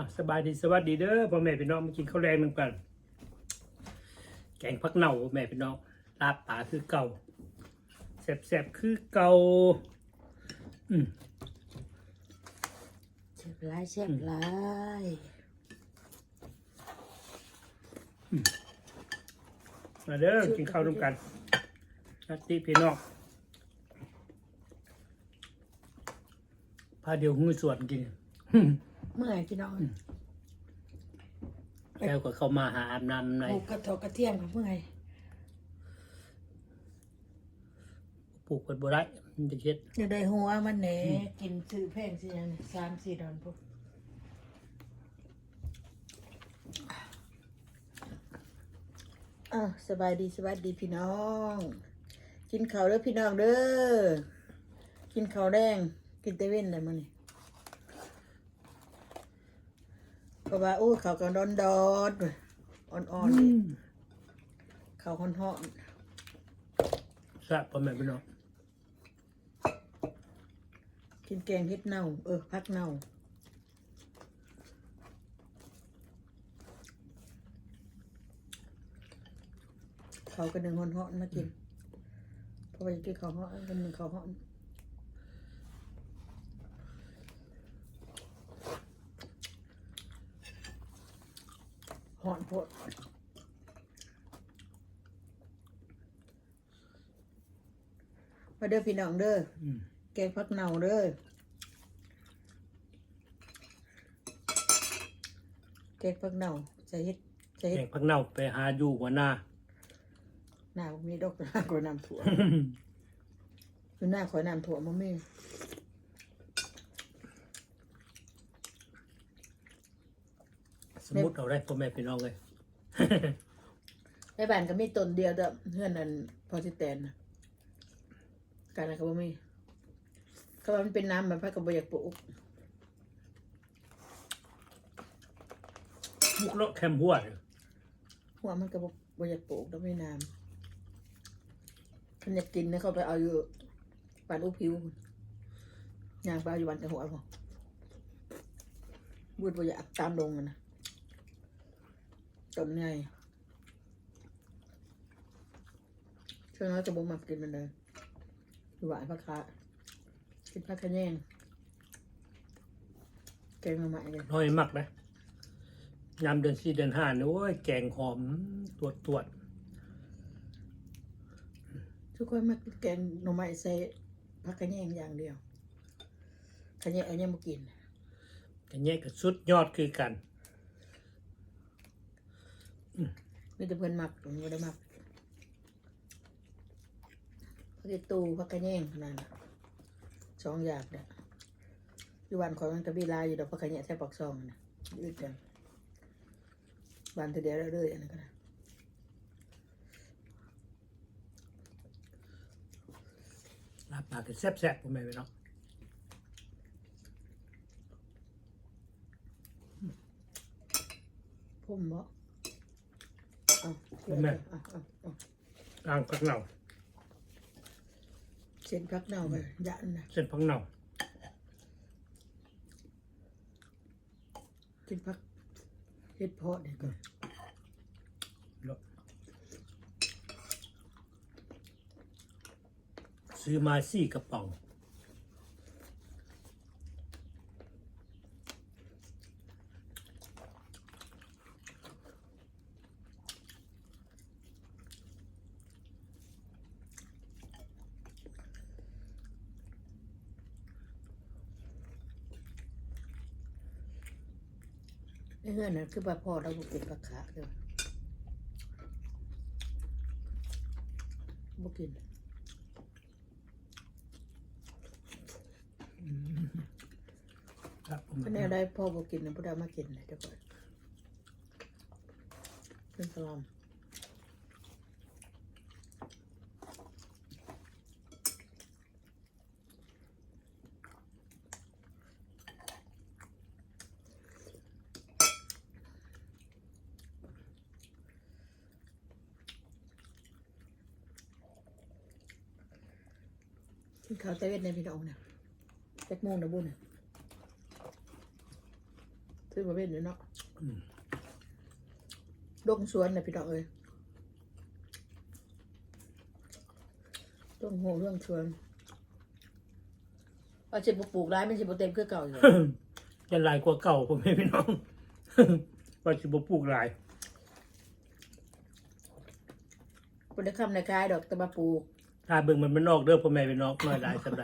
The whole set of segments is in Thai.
อะสบายดีสวัสดีเด้อพ่อแม่พี่น้องมากินข้าวแรงนำกันแกงผักเน่าพ่อแม่พี่น้องลาบป่าคือเก่าแซ่บๆคือเก่าอืมเช็บลายเช็บลายมาเด้อกินข้าวนำกันนัตติพี่น้องพาเดียวหูสวนกิน เมื่อยพี่น้องแล้วก็เข้ามาหาอาบน้ำในปลูกกระทอกกระเทียมกับเมื่อยปลูกกันบ่ได้มันจะเช็ดจะได้หัวมันแหนกินซื้อแพงสิยังสามสี่ดอนพวกอ้าวสบายดีสวัสดีพี่น้อง กินข้าวเด้อพี่น้องเด้อกินข้าวแดงกินเตเว่นอะไรมานี่เพราะว่าอู้ข้าวกันดอนดอนๆอ่อนๆนี่ข้าวฮ้อนแซ่บพ่อแม่พี่น้องๆกินแกงเฮ็ดเน่า เออพักเน่าเขากันหนึ่งฮ้อนๆมากินเพราะว่าอยากกินข้าวฮ้อนกันหนึ่งข้าวฮ้อน ฮ้อนโพดมาเด้อพี่น้องเด้ออืมแกงพักเน่าเด้อแกงพักเน่าจะเฮ็ดจะแกเฮ็ดงผักเน่าไปหาอยู่หัวหน้าหน้าบ่มีดอกหน้ากว่าน้ำถั่วคือหน้าขอยน้ำถั่วบ่มี สมมติเอาได้พ่อแม่พี่น้องเลย ในบ้านก็มีต้นเดียวเด้อเฮือนนั้นพอสิแตนน่ะการนั้นก็บ่มีเขาว่ามันเป็นน้ำมันพระก็บ่อยากปลูกมุกเลาะแคมหัวเลยหัวมันก็บ่บ่อยากปลูกดอกไม่น้ำคันอยากกินนะเขาไปเอาอยู่บ้านอุพิวย่างไปเอาอยู่บ้านแต่หัวพอบูดบ่อยากตามลงอะนะต้ นไงช่วงนั้นจะบ่มักกินมันเลยอยู่หวานผักคะกินผักขะแยงแกงมาใหม่เลยน้อยมากนะยามเดือนสี่เดือนห้านี่โอ้ยแกงหอมตรวจตรวจทุกคนมากินแกงหน่อไม้ใส่ผักขะแยงอย่างเดียวขะแยงอันนี้มากินอันนี้ก็สุดยอดคือกัน มีแต่เพื่อนมักผมไม่ได้มักพักอีตูพักกระแยงขนาดนั้นสองอย่างเนี่ยอยู่วันของมันกระบีลายอยู่ดอกพักกระแยงแท่ปากซองนะยืดกันวันเดียวเรื่อยๆอันนั้นก็ได้ลาบปากก็แซ่บๆพ่อแม่พี่น้องพุ่มบ่เอาเชื่อเลยเอา เอาเอาอ่างผักเน่าเส้นพักเน่าไปยันนะเส้นผักเน่ากินพักเฮ็ดเพาะเดี๋ยก่อนซื้อมาสี่กระป๋อง ไอ้เงื่อนนั่น คือปลาพอเราบุกินปลาขาเด้อบุกินครับผมคะแนนได้พ่อบอกกินนะพุทธามากินนะเดี๋ยวก่อนเป็นสลอม ข้าวเตเวนในพี่น้องเนี่ยเจ็ดโมงนะบุญน่ะซื้อมาเป็นอยู่เนาะอืม ดงสวนนะพี่น้องเอ้ยดงโหเรื่องสวนว่าจะปลูกร้ายไม่ใช่ปเต็มคือเก่าอยู่ จะหลายกว่าเก่าพ่อแม่พี่น้อง ว่าสิบ่ปลูกหลายคนได้คำในคายดอกตะบาปลูก ถ้าเบิ่งมันมันนอกเด้อพ่อแม่พี่น้องน้อยหลายสำใด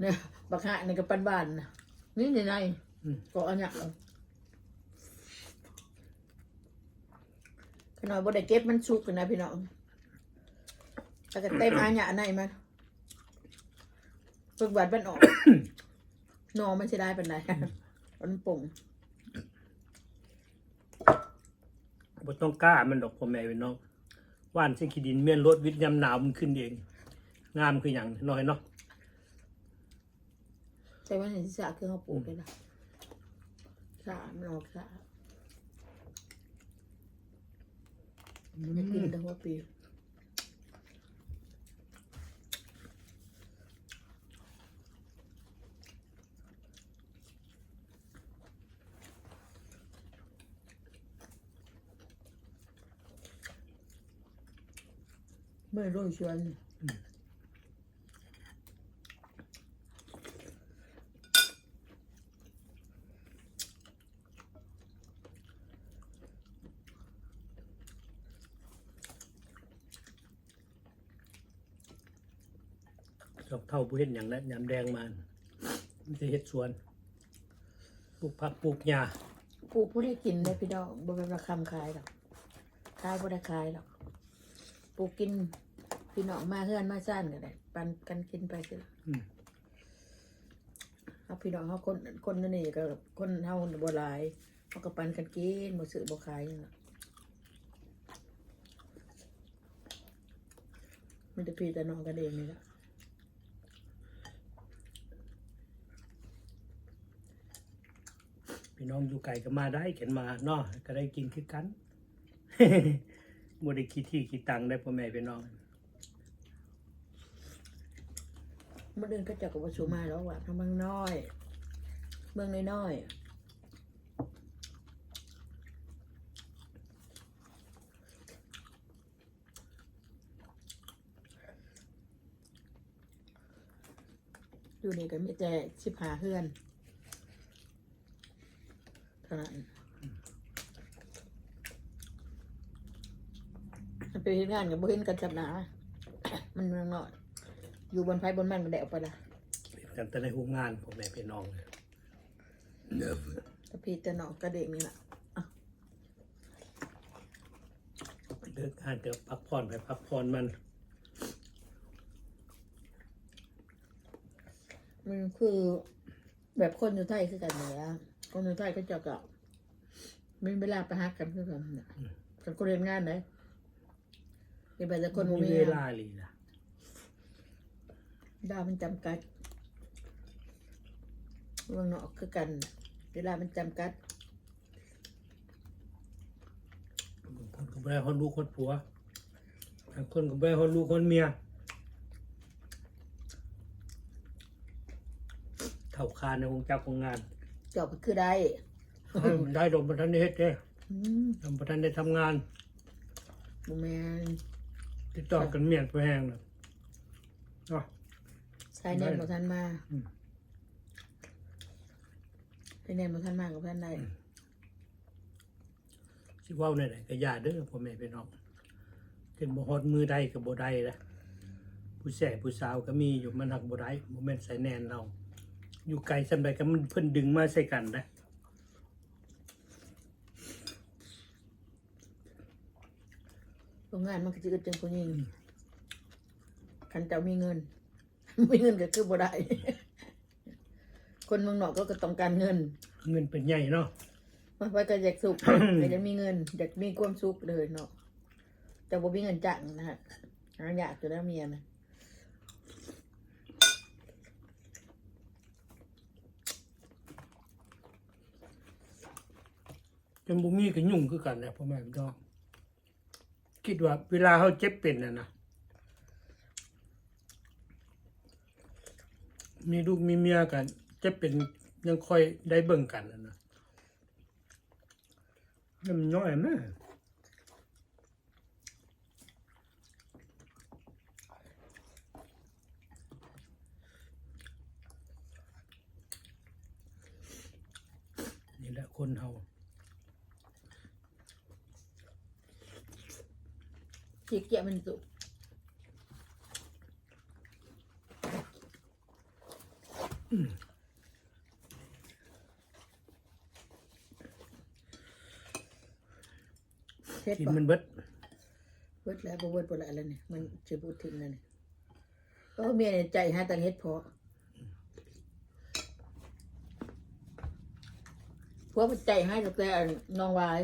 เนี่ยบักหะในกับปันบานนะนี่ในในอืม ก็อันเนี้ยเอาขนาดบ่ได้เก็บมันสุกเลยนะพี่น้องแต่ก็เต็มอันเนี้ยในมันฝึกบัดมันออก นอมันจะได้เป็นไรมันป่งบ่ต้องกล้ามันดอกพ่อแม่พี่น้อง ว่านสิขี้ดินเมียนรถวิทย์ยามหนาวมันขึ้นเองงามคือหยังน้อยเนาะแต่ว่าเห็นสาคือเขาปลูกเลยนะสามันออกสาไม่กินทั้งหัวปี ไม่รู้ชวนดอกเท่าผู้เฮ็ดหยังแล้วยามแดงมามันสิเฮ็ดสวนปลูกผักปลูกหญ้าปลูกผู้ได้กินได้พี่ดอกบ่เป็นราคำขายหรอกขายบ่ได้ขายหรอกปลูกกิน พี่น้องมาเฮือนมาซ่านก็ได้ปันกันกินไปสิอืม เอาพี่น้องเขาคนคนนั่นนี่ก็คนเฮาบ่หลายเขาก็ปันกันกินบ่ซื้อบ่ขายนั่นล่ะมันจะพี่แต่น้องกันเองนี่ละพี่น้องอยู่ไกลก็มาได้เข็นมาเนาะก็ได้กินคือกัน บ่ได้คิดที่คิดตังค์ได้พ่อแม่พี่น้อง เมื่อเดือนก็จะกับว่าสูมาแล้วว่าทำเมืองน้อย เมืองน้อยๆอยู่นี่ก็มีแต่สิบหาเฮือนเท่านั้นไปเฮ็ดงานกับบ่เห็นกันจับหนา มันเมืองน้อย อยู่บนไฟบนมันมันได้ออกไปละกันแต่ในโรงงานพ่อแม่พี่น้องเลยแต่พี่แต่น้องกระเด็กนี่แหละเลิกงานก็พักผ่อนไปพักผ่อนมันมันคือแบบคนอยู่ไทยคือกันเหนือคนอยู่ไทยก็จะกับมีเวลาไปฮักกันคือกันน่ะกันคนเรียนงานไหนเป็นแบบแต่คนบ่มีมีเวงาลานเลยนะ ดาวมันจำกัดเมืองนอกคือกันน่ะเวลามันจำกัดบางคนก็ไม่ได้ฮอนลูกคนผัวบางคนก็ไม่ได้ฮอนลูกคนเมีย เท่าคานในวงจักรของงาน เจอบคือได้ให้มันได้ดมประทันได้เฮ็ดเด้อืมดมประทันได้ทำงานบุแมนติดต่อกันเมียนไปแห้งเลยเนาะ ใช้แน่นบ่ทันมาอืมใช้แน่นบ่ทันมากับท่านได้สิเว้าในไหนก็อย่าเด้อพ่อแม่พี่น้องถึงบ่ฮอดมือใดก็บ่ได้ละผู้แส่ผู้สาวก็มีอยู่มันหักบ่ได้บ่แม่นใส่แนนเรา อยู่ไกลสำใดก็มันเพิ่นดึงมาใส่กันนะโรงงานมันก็จะอึดจังคนยิงคันเจ้ามีเงิน มีเงินก็คือบ่ได้ คนเมืองนอกก็ก็ต้องการเงิน เงินเป็นใหญ่เนาะมันไปก็อยากสุขก็จะมีเงินอยากมีความสุขเลยเนาะแต่บ่มีเงินจ้างนะฮะหาอยากอยู่แล้วเมียนะจนบ่มีก็ยุ่งคือกันแหละพ่อแม่พี่น้องคิดว่าเวลาเฮาเจ็บเป็นน่ะนะ มีลูกมีเมียกันเจ็บเป็นยังค่อยได้เบิ่งกันน่ะนะนี่มันน้อยมากนี่แหละคนเฮาจีเกียมันสุก เฮ็ดกินปะมันเบิดเวิร์ดแล้วบ่เวิร์ดบ่ละอะไรเนี่ยมันจะพูดถึงนั่นนี่ก็เมียในใจหาตังเฮ็ดพอพวกมันใจให้ตั้งแต่น้องวาย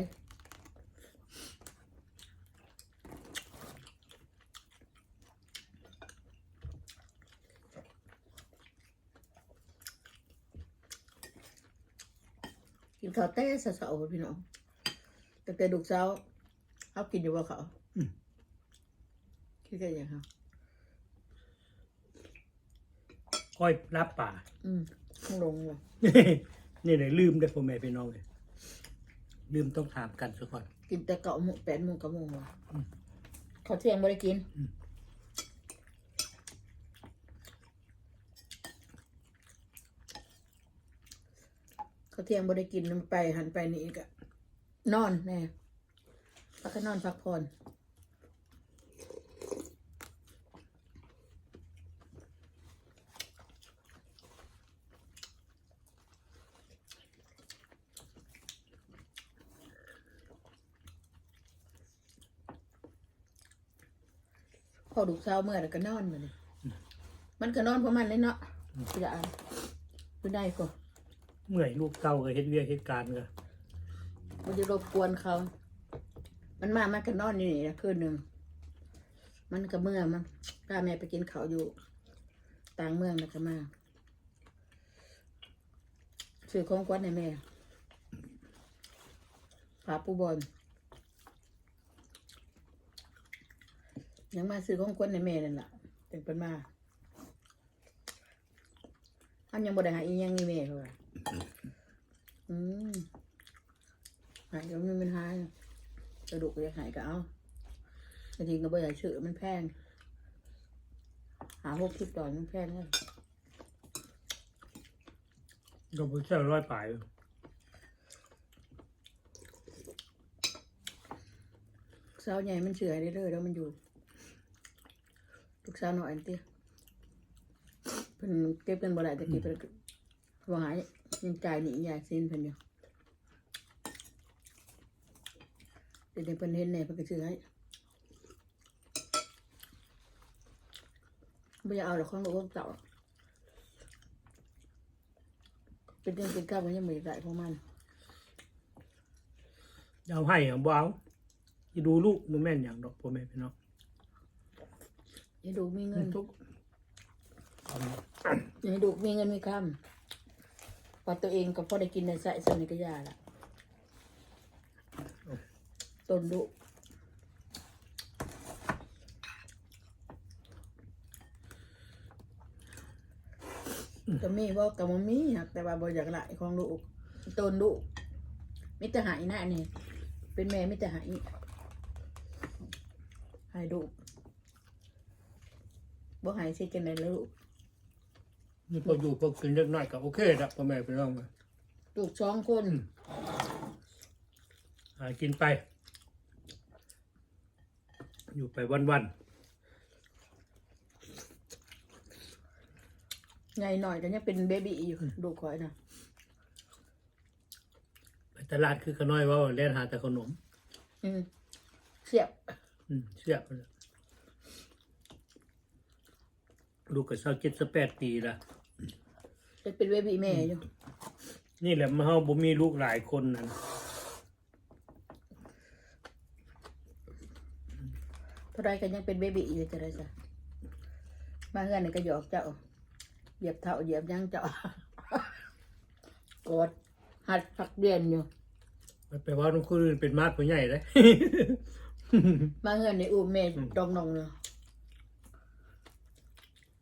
กินข้าวแต่เสาๆพี่น้องตั้งแต่ดุกเช้าเขากินอยู่ว่าเขาคิดกันยังครับก้อยรับป่า อืมต้องลงเลยนี่เลยลืมได้อพ่อแม่พี่น้องเลยลืมต้องถามกันสักก่อนกินแต่เก้าโมงแปดโมงเก้าโมงว่ะอืมเขาวเที่ยงไม่ได้กิน อืมเขาวเที่ยงไม่ได้กินมันไปหันไปนี่อีกอะนอนแน่พักก็นอนพักผ่อนพอดุกเช้าเมื่อแล้วก็นอนมาเลยมันก็นอนเพราะมันเลยเนาะจะอ่านดูได้ก็ เมื่อยลูกเต้ากับเฮ็ดเวียกเฮ็ดการก็มันจะรบกวนเขา มันมามันก็นอนอยู่นี่นะคืนหนึ่ง มันก็เมื่อมันพาแม่ไปกินเขาอยู่ ต่างเมืองนะก็มาซื้อของขวัญให้แม่ผาปูบอลยังมาซื้อของขวัญให้แม่นั่นแหละถึงเป็นมาอันยังบ่ได้หาอียังนี่แม่เขาว่า อืมหายก็ไม่เป็นหายกระดูกก็จะหายก็เอาจริงๆก็บ่อยากชื่อมันแพง หาพวกคลิปต่อยมันแพงเลยก็บ่ใช่ร้อยป่ายสาวใหญ่มันเฉื่อยได้เลยแล้วมันอยู่ลูกสาวหน่อยอันเตี้ยเพิ่นเก็บกันบ่ได้แต่กี้เพิ่นก็ว่าหาย ยังจ่ายนี่ยายเส้นเพิ่นอยู่เดี๋ยวเพิ่นเห็นแน่เพิ่นก็ซื้อให้ไม่อยากเอาหรอกของหลูกของเต่าเป็นเรื่องเป็นข้าวมันยังไม่ได้ของมันเอาให้เอาบ่เอาสิดูลูกบ่แม่นหยังดอกพ่อแม่พี่น้องอย่าดูมีเงินทุกอย่าดูมีเงินมีคำ พอตัวเองก็พอได้กินในใส่สนิกยาละต้นดุก็มีว่ากับมันมีครับแต่ว่าบ่อยากหลายของลูกต้นดุมิตรหายหน้านี่เป็นแม่มิตรหายหายดุบ่หายสิจังได๋ลูก นี่พออยู่พอกินเล็กน้อยก็โอเคละพ่อแม่พี่น้องลูกสองคนหากินไป อยู่ไปวันไงหน่อยแต่ยังเป็นเบบี้อยู่ดูคอยนะๆไปตลาดคือขน้อยว่าเล่นหาแต่ขนม อืมเสียบ อืมเสียบเลยลูกก็เศร้าเจ็ดสิบแปดปีละ จะเป็นเบบี้แม่อยู่นี่แหละมาเฮาบ่มีลูกหลายคนนั่นเท่าไรกันยังเป็นเบบี้อยู่จะได้จ้ะมาเฮือนนี่ก็หยอกเจ้าเหยียบเท้าเหยียบหยังเจ้ากอดหัดพักเรียนอยู่ไปว่าน้องคนอื่นเป็นมาดผู้ใหญ่เลย มาเฮือนในอุ้มแม่ดองนองเนาะ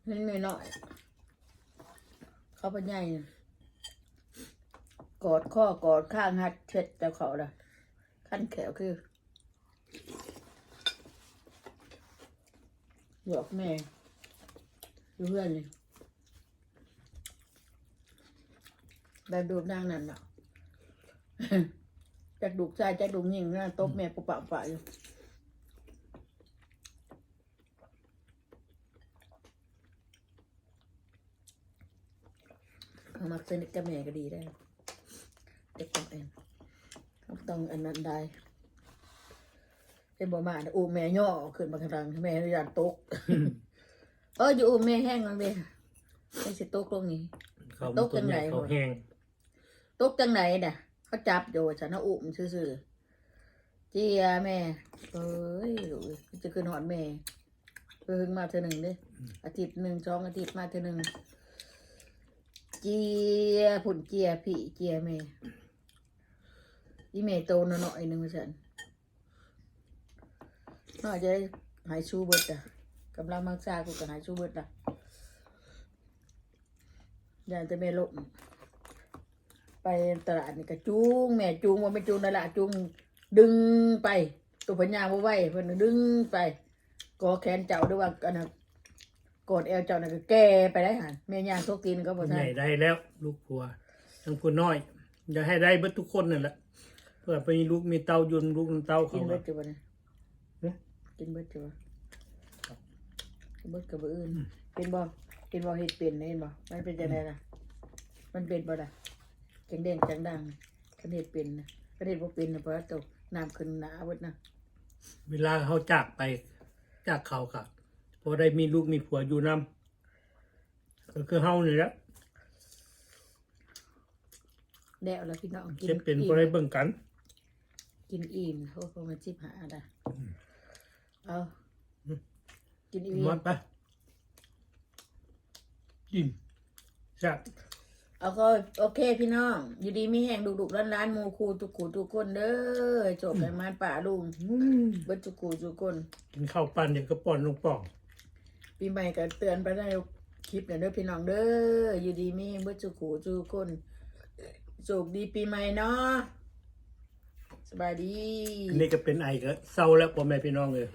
นี่ไม่น้อย เขาเป็นใหญ่กอดข้อกอดข้างหัดเช็ดเจ้าเขาละขั้นแขวคือหยอกแม่อยู่เพื่อนเลยแบบดูดนางนั่นเนาะจากดูกชายจากดูกหญิงนะตบแม่ปุปะปะอยู่ เอามักสนิทกับแม่ก็ดีได้เด็กต้องเองต้องอันนั้นได้เป็นบ่มานะอูแม่ย่อขึ้นมาข้างหลังแม่อยากตกเอออยู่อูแม่แห้งมันเด้ไม่สิตกลงนี้เขาตกจังไหนเขาแห้งตกจังไหนเนี่ยเขาจับอยู่ฉันเอาอุ้มซื่อๆเจียแม่เอ้ยลูกจะขึ้นหอดแม่เพิ่งมาเธอหนึ่งเด้อาทิตย์หนึ่งสองอาทิตย์มาเธอหนึ่ง เจียผุนเจียพี่เจียแม่ยี่แม่โตหน่อยหนึ่งว่าฉันน่าจะหายชูเบิดอะกำลังมักซากูก็หายชูเบิดอะยานจะแม่ลมไปตลาดนี่ก็จูงแม่จูงว่าไม่จูงนั่นแหละจูงดึงไป ตัวปัญาบ่ไหวเพิ่นน่ะดึงไปกอแขนเจ้าด้วยว่าอันนะ กอดแอวเจ้าน่ะก็แก่ไปได้หันแม่ย่างโซกินก็บ่ใหทันญ่ได้แล้ว ลูกผัว ทั้งผัวน้อยอย่าให้ได้เบิดทุกคนนั่นแหละเพื่อไปมีลูกมีเต้ายุนลูกมีเต้ากิเขานเบิดจุบ่เนี่ยเอ๊ะกินเบิดจุบ่กินเบิดกับบ่อื่นเป็นบ่กินบ่เฮ็ดเป็นเห็นบ่มันเป็นจังไดล่ะ มันเป็นบ่ล่ะจังแดงจังดังคันเฮ็ดเป็นนะคันเฮ็ดบ่เป็นน่ะเพราะว่าตกน้ำขึ้นหนาเบิดนะเวลาเขาจากไปจากเขาค่ะ พอได้มีลูกมีผัวอยู่นำก็คือเฮานี่แหละแล้วแล้วพี่น้องกิเจ็บเป็นอิ่พอมได้เบิ่งกัน กินอิ่มเขาคงมาจิบหาได้เอาอืมกินอิ่หมมดไปยิ้มแซ่บเอาก็โอเคพี่น้อง อยู่ดีมีแห้งดุกๆร้านร้านๆหมูคูทุกคูทุกคนเด้อจบกันมาป่าลุงเบิดทุกคูทุกคนกินข้าวปั้นเดี๋ยวก็ป้อนลงป่อง ปีใหม่ก็เตือนไปได้คลิปเนี่ยเด้อพี่น้องเด้ออยู่ดีมีเบิดทุกคูทุกคนสุขดีปีใหม่เนาะสบายดี นี่ก็เป็นไอก็เศร้าแล้วพ่อแม่พี่น้องเลย